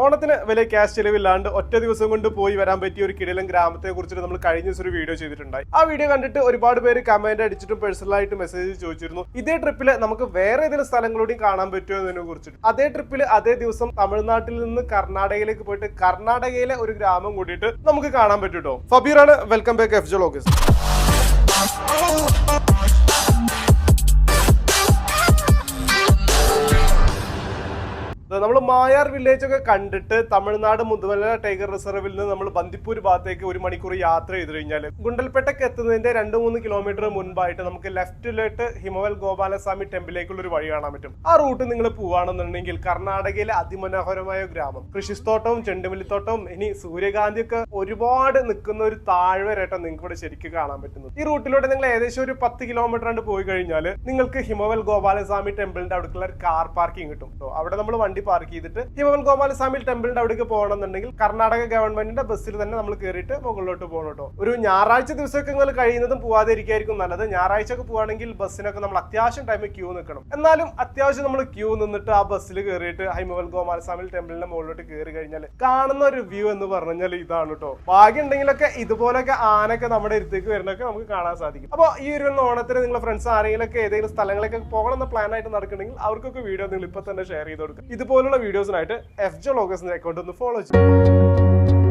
ഓണത്തിന് വലിയ ക്യാഷ് ചെലവില്ലാണ്ട് ഒറ്റ ദിവസം കൊണ്ട് പോയി വരാൻ പറ്റിയ ഒരു കിടലും ഗ്രാമത്തെ കുറിച്ചിട്ട് നമ്മൾ കഴിഞ്ഞ ദിവസം ഒരു വീഡിയോ ചെയ്തിട്ടുണ്ടായി. ആ വീഡിയോ കണ്ടിട്ട് ഒരുപാട് പേര് കമന്റ് അടിച്ചിട്ടും പേഴ്സണലായിട്ട് മെസ്സേജ് ചോദിച്ചിരുന്നു. ഇതേ ട്രിപ്പിൽ നമുക്ക് വേറെ ഏതെങ്കിലും സ്ഥലങ്ങളോടും കാണാൻ പറ്റുമോ എന്നതിനെ കുറിച്ചിട്ട്. അതേ ട്രിപ്പിൽ അതേ ദിവസം തമിഴ്നാട്ടിൽ നിന്ന് കർണാടകയിലേക്ക് പോയിട്ട് കർണാടകയിലെ ഒരു ഗ്രാമം കൂടിയിട്ട് നമുക്ക് കാണാൻ പറ്റൂട്ടോ ഫബീറാണ് വെൽക്കം ബാക്ക് എഫ് ജോ നമ്മൾ മായാർ വില്ലേജ് ഒക്കെ കണ്ടിട്ട് തമിഴ്നാട് മുതുമല ടൈഗർ റിസർവിൽ നിന്ന് നമ്മൾ ബന്ദിപ്പൂർ ഭാഗത്തേക്ക് ഒരു മണിക്കൂർ യാത്ര ചെയ്ത് കഴിഞ്ഞാൽ ഗുണ്ടൽപേട്ടയ്ക്ക് എത്തുന്നതിന്റെ രണ്ട് മൂന്ന് കിലോമീറ്റർ മുൻപായിട്ട് നമുക്ക് ലെഫ്റ്റിലോട്ട് ഹിമവൽ ഗോപാലസ്വാമി ടെമ്പിളിലേക്കുള്ള ഒരു വഴി കാണാൻ പറ്റും. ആ റൂട്ട് നിങ്ങൾ പോവാണെന്നുണ്ടെങ്കിൽ കർണാടകയിലെ അതിമനോഹരമായ ഗ്രാമം. കൃഷിത്തോട്ടവും ചെണ്ടുമല്ലിത്തോട്ടവും ഇനി സൂര്യകാന്തി ഒക്കെ ഒരുപാട് നിൽക്കുന്ന ഒരു താഴ്വരേട്ടം നിങ്ങൾക്ക് ഇവിടെ ശരിക്കും കാണാൻ പറ്റുന്നത്. ഈ റൂട്ടിലൂടെ നിങ്ങൾ ഏകദേശം ഒരു പത്ത് കിലോമീറ്റർ ആണ്ട് പോയി കഴിഞ്ഞാൽ നിങ്ങൾക്ക് ഹിമവൽ ഗോപാലസ്വാമി ടെമ്പിളിന്റെ അവിടേക്കുള്ള കാർ പാർക്കിംഗ് കിട്ടും. ട്ടോ. അവിടെ നമ്മൾ വണ്ടി പാർക്ക് ചെയ്തിട്ട് ഹിമവൽ ഗോപാലസ്വാമി ടെമ്പിളിന്റെ അവിടേക്ക് പോകണമെന്നുണ്ടെങ്കിൽ കർണാടക ഗവൺമെന്റിന്റെ ബസ്സിൽ തന്നെ നമ്മൾ കയറിയിട്ട് മുകളിലോട്ട് പോകണം കേട്ടോ ഒരു ഞായറാഴ്ച ദിവസമൊക്കെ നിങ്ങൾ കഴിയുന്നതും പോവാതെ ഇരിക്കായിരിക്കും നല്ലത്. ഞായറാഴ്ച ഒക്കെ പോവാണെങ്കിൽ ബസ്സിനൊക്കെ നമ്മൾ അത്യാവശ്യം ടൈമിൽ ക്യൂ നിൽക്കണം എന്നാലും അത്യാവശ്യം നമ്മൾ ക്യൂ നിന്നിട്ട് ആ ബസ്സിൽ കയറിയിട്ട് ഹൈമവൽ ഗോപാലസ്വാമി ടെമ്പിളിന്റെ മുകളിലോട്ട് കയറി കഴിഞ്ഞാൽ കാണുന്ന ഒരു വ്യൂ എന്ന് പറഞ്ഞാൽ ഇതാണ് കേട്ടോ ഭാഗ്യം ഉണ്ടെങ്കിലൊക്കെ ഇതുപോലൊക്കെ ആനൊക്കെ നമ്മുടെ അടുത്തേക്ക് വരുന്നൊക്കെ നമുക്ക് കാണാൻ സാധിക്കും. അപ്പോൾ ഈ ഒരു ഓണത്തിന് നിങ്ങളുടെ ഫ്രണ്ട്സ് ആരെങ്കിലും ഒക്കെ ഏതെങ്കിലും സ്ഥലങ്ങളൊക്കെ പോകണം എന്ന പ്ലാൻ ആയിട്ട് നടക്കുന്നുണ്ടെങ്കിൽ അവർക്കൊക്കെ വീഡിയോ നിങ്ങൾ ഇപ്പൊ തന്നെ ഷെയർ ചെയ്ത് കൊടുക്കുക. ഇതുപോലുള്ള വീഡിയോസിനായിട്ട് എഫ് ജോ ലോഗേഴ്സിന്റെ അക്കൗണ്ട് ഒന്ന് ഫോളോ ചെയ്യും.